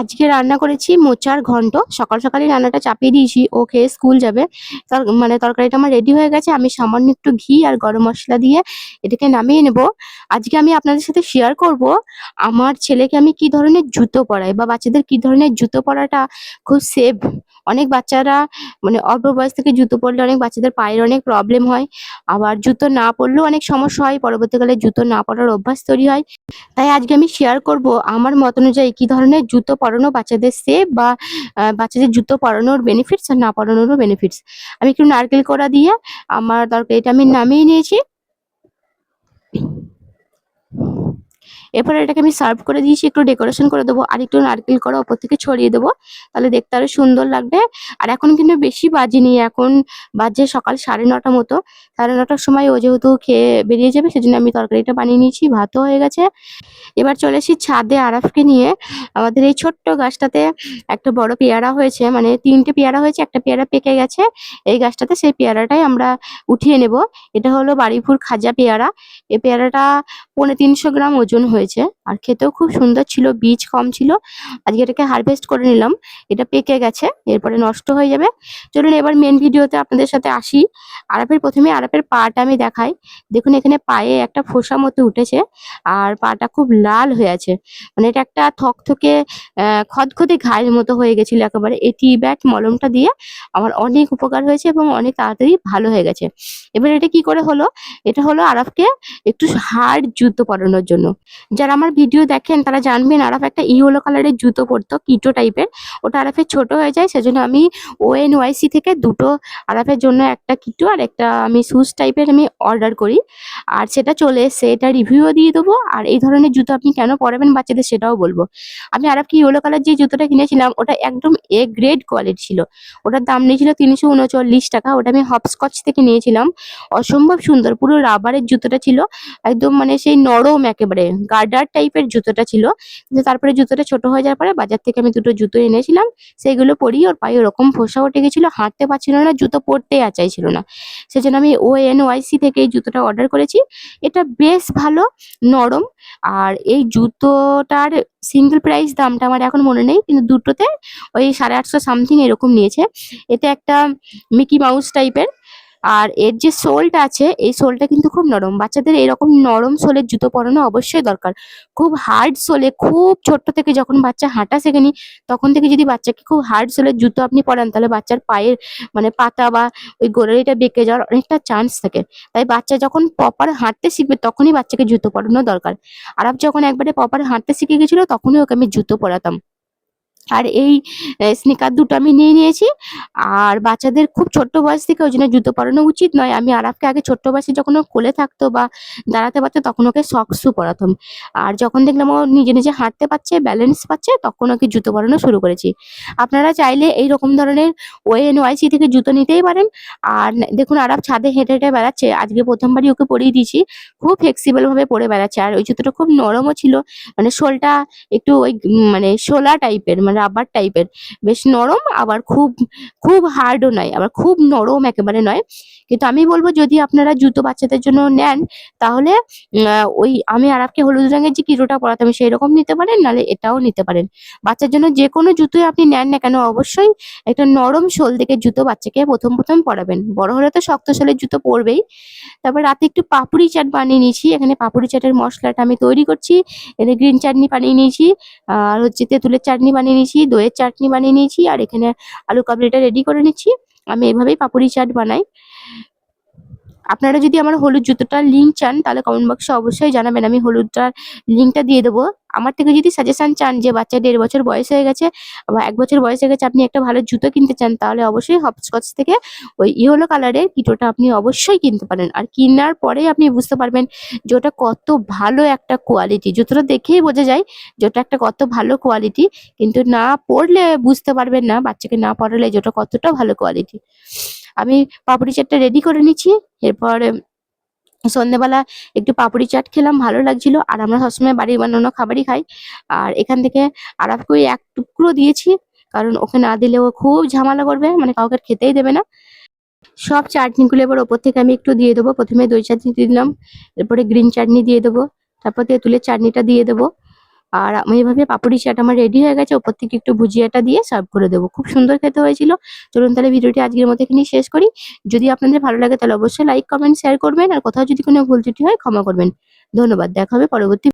আজকে রান্না করেছি মোচার ঘন্ট। সকাল সকালে রান্নাটা চাপিয়ে দিয়েছি, ও খেয়ে স্কুল যাবে। তার মানে তরকারিটা আমার রেডি হয়ে গেছে, আমি সামান্য একটু ঘি আর গরম মশলা দিয়ে এটাকে নামিয়ে নেব। আজকে আমি আপনাদের সাথে শেয়ার করব, আমার ছেলেকে আমি কি ধরনের জুতো পরাই বা বাচ্চাদের কি ধরনের জুতো পরাটা খুব সেফ অনেক বাচ্চারা মানে অল্প বয়স থেকে জুতো পরলে অনেক বাচ্চাদের পায়ের অনেক প্রবলেম হয়। আবার জুতো না পরলেও অনেক সমস্যা হয়। পরবর্তীকালে জুতো না পরার অভ্যাস তৈরি হয়। তাই আজকে আমি শেয়ার করব আমার মত অনুযায়ী কি ধরনের জুতো পরানো বাচ্চাদের সেফ বা বাচ্চাদের জুতো পরানোর বেনিফিটস আর না পরানোরও বেনিফিটস আমি একটু নারকেল কোড়া দিয়ে আমার দরকার এটা আমি নামিয়ে নিয়েছি। এরপরে এটাকে আমি সার্ভ করে দিয়েছি, একটু ডেকোরেশন করে দেবো, আর একটু নারকেল করা ওপর থেকে ছড়িয়ে দেবো, তাহলে দেখতে আরও সুন্দর লাগবে। আর এখন কিন্তু বেশি বাজেনি, এখন বাজে সকাল সাড়ে নটা মতো। সাড়ে নটার সময় ও যেহেতু খেয়ে বেরিয়ে যাবে, সেজন্য আমি তরকারিটা বানিয়ে নিয়েছি, ভাতও হয়ে গেছে। এবার চলে এসেছি ছাদে আরাফকে নিয়ে। আমাদের এই ছোট্ট গাছটাতে একটা বড় পেয়ারা হয়েছে মানে তিনটে পেয়ারা হয়েছে, একটা পেয়ারা পেকে গেছে। এই গাছটাতে সেই পেয়ারাটাই আমরা উঠিয়ে নেব। এটা হলো বাড়িপুর খাজা পেয়ারা। এই পেয়ারাটা পৌনে তিনশো গ্রাম ওজন হয়েছে। আর খেতেও খুব সুন্দর ছিল, বীজ কম ছিল। আজকে এটাকে হারভেস্ট করে নিলাম। এটা পেকে গেছে, এরপরে নষ্ট হয়ে যাবে। চলুন এবার মেন ভিডিওতে আপনাদের সাথে আসি। আরাপের প্রথমে আরাপের পাটা আমি দেখাই। দেখুন, এখানে পায়ে একটা ফোসা মতো উঠেছে আর পাটা খুব লাল হয়ে আছে। মানে এটা একটা থকথকে খদখদে ঘায়ের মতো হয়ে গেছিল একেবারে। এই টি মলমটা দিয়ে আমার অনেক উপকার হয়েছে এবং অনেক তাড়াতাড়ি ভালো হয়ে গেছে। এবার এটা কি করে হলো? এটা হলো আরাফকে একটু হার্ড জুতো পরানোর জন্য। যারা আমার ভিডিও দেখেন তারা জানবেন আরাফ একটা ইয়েলো কালারের জুতো পরতো, কিটো টাইপের। ওটা আরাফের ছোট হয়ে যায়, সেজন্য আমি ও এন ওয়াইসি থেকে দুটো আরাফের জন্য একটা কিটো আর একটা আমি শুজ টাইপের আমি অর্ডার করি। আর সেটা চলে এসছে, এটা রিভিউও দিয়ে দেবো। আর এই ধরনের জুতো আপনি কেন পরাবেন বাচ্চাদের সেটাও বলব। আমি আরাফকে ইয়েলো কালার যে জুতোটা কিনেছিলাম, ওটা একদম এ গ্রেড কোয়ালিটি ছিল। ওটার দাম নিয়েছিল তিনশো উনচল্লিশ টাকা, ওটা আমি হপস্কচ থেকে নিয়েছিলাম। অসম্ভব সুন্দর, পুরো রাবারের জুতোটা ছিল। একদম মানে সেই নরম একেবারে গার্ডার টাইপের জুতোটা ছিল। তারপরে জুতোটা ছোট হয়ে যাওয়ার পরে বাজার থেকে আমি দুটো জুতো এনেছিলাম। সেইগুলো পরি ওর পায়ে ওরকম ফোসা উঠে গেছিল, হাঁটতে পারছিল না, জুতো পরতেই আর চাইছিল না। সেজন্য আমি ও এন ওয়াইসি থেকে এই জুতোটা অর্ডার করেছি। এটা বেশ ভালো, নরম আর এই জুতোটার সিঙ্গেল প্রাইস দামটা আমার এখন মনে নেই, কিন্তু দুটোতে ওই সাড়ে আটশো সামথিং এরকম নিয়েছে। এটা একটা মিকি মাউস টাইপের আর এর যে সোলটা আছে, এই সোলটা কিন্তু খুব নরম। বাচ্চাদের এরকম নরম সোলের জুতো পরানো অবশ্যই দরকার। খুব হার্ড সোলে, খুব ছোট্ট থেকে যখন বাচ্চা হাঁটা শেখেনি তখন থেকে যদি বাচ্চাকে খুব হার্ড সোলের জুতো আপনি পরান, তাহলে বাচ্চার পায়ের মানে পাতা বা ওই গোড়ালিটা বেঁকে যাওয়ার অনেকটা চান্স থাকে। তাই বাচ্চা যখন প্রপার হাঁটতে শিখবে, তখনই বাচ্চাকে জুতো পরানো দরকার। আর যখন একবারে প্রপার হাঁটতে শিখে গেছিল, তখনই ওকে আমি জুতো পরাতাম। আর এই স্নিকার দুটো আমি নিয়ে নিয়েছি। আর বাচ্চাদের খুব ছোট্ট বয়স থেকে ওই জন্য জুতো পরানো উচিত নয়। আমি আরাফকে আগে ছোট্ট বয়সে যখন ও কোলে থাকতো বা দাঁড়াতে পারতো তখন ওকে সক্সও পরাতাম। আর যখন দেখলাম ও নিজে নিজে হাঁটতে পারছে ব্যালেন্স পাচ্ছে, তখন ওকে জুতো পরানো শুরু করেছি। আপনারা চাইলে এই রকম ধরনের ওএন ওয়াইসি থেকে জুতো নিতেই পারেন। আর দেখুন আরাফ ছাদে হেঁটে হেঁটে বেড়াচ্ছে। আজকে প্রথমবারই ওকে পরিয়ে দিয়েছি। খুব ফ্লেক্সিবল ভাবে পরে বেড়াচ্ছে। আর ওই জুতোটা খুব নরমও ছিল। মানে শোলটা একটু ওই মানে শোলা টাইপের মানে রাবার টাইপের বেশ নরম, আবার খুব খুব হার্ডও নয়, আবার খুব নরম একেবারে নয়। কিন্তু আমি বলব, যদি আপনারা জুতো বাচ্চাদের জন্য নেন, তাহলে ওই আমি আরাফকে হলুদ রঙের যে কিটোটা পরাতাম সেই রকম নিতে পারেন, নাহলে এটাও নিতে পারেন। বাচ্চার জন্য যে কোনো জুতোই আপনি নেন না কেন, অবশ্যই একটা নরম সোল থেকে জুতো বাচ্চাকে প্রথম প্রথম পরাবেন। বড় হলে তো শক্ত শোলের জুতো পরবেই। তারপর রাতে একটু পাপড়ি চাট বানিয়ে নিয়েছি, এখানে পাপড়ি চাটের মশলাটা আমি তৈরি করছি, এখানে গ্রিন চাটনি বানিয়ে নিয়েছি, আর হচ্ছে তেঁতুলের চাটনি বানিয়ে নিয়েছি, দইয়ের চাটনি বানিয়ে নিয়েছি, আর এখানে আলু কাবলিটা রেডি করে নিচ্ছি। আমি এভাবেই পাপড়ি চাট বানাই। আপনারা যদি আমার হলুদ জুতোটার লিঙ্ক চান, তাহলে কমেন্ট বক্সে অবশ্যই জানাবেন। আমি হলুদটার লিঙ্কটা দিয়ে দেবো। আমার থেকে যদি সাজেশন চান যে বাচ্চা দেড় বছর বয়স হয়ে গেছে বা এক বছর বয়স হয়ে গেছে, আপনি একটা ভালো জুতো কিনতে চান, তাহলে অবশ্যই হপস্কচ থেকে ওই ইয়েলো কালারের কিটোটা আপনি অবশ্যই কিনতে পারেন। আর কেনার পরে আপনি বুঝতে পারবেন যে ওটা কত ভালো একটা কোয়ালিটি জুতোটা দেখেই বোঝা যায় যে ওটা একটা কত ভালো কোয়ালিটি কিন্তু না পরলে বুঝতে পারবেন না, বাচ্চাকে না পড়ালে যে ওটা কতটা ভালো কোয়ালিটি আমি পাপড়ি চাটটা রেডি করে নিচ্ছি। এরপর সন্ধ্যেবেলা একটু পাপড়ি চাট খেলাম, ভালো লাগছিল। আর আমরা সবসময় বাড়ির বানানো খাবারই খাই। আর এখান থেকে আরাফকে এক টুকরো দিয়েছি, কারণ ওকে না দিলে ও খুব ঝামেলা করবে মানে কাউকে খেতেই দেবে না। সব চাটনিগুলো এবার ওপর থেকে আমি একটু দিয়ে দেবো। প্রথমে দই চাটনি দিলাম, এরপরে গ্রিন চাটনি দিয়ে দেবো, তারপর তেঁতুলের চাটনিটা দিয়ে দেবো। আর আমি এভাবে পাপড়ি চাট আমার রেডি হয়ে গেছে ওপর থেকে একটু ভুজিয়াটা দিয়ে সার্ভ করে দেবো। খুব সুন্দর খেতে হয়েছিল। চলুন তাহলে ভিডিওটি আজকের মতো এখানে শেষ করি। যদি আপনাদের ভালো লাগে তাহলে অবশ্যই লাইক কমেন্ট শেয়ার করবেন। আর কোথাও যদি কোনো ভুল ত্রুটি হয় ক্ষমা করবেন। ধন্যবাদ, দেখা হবে পরবর্তী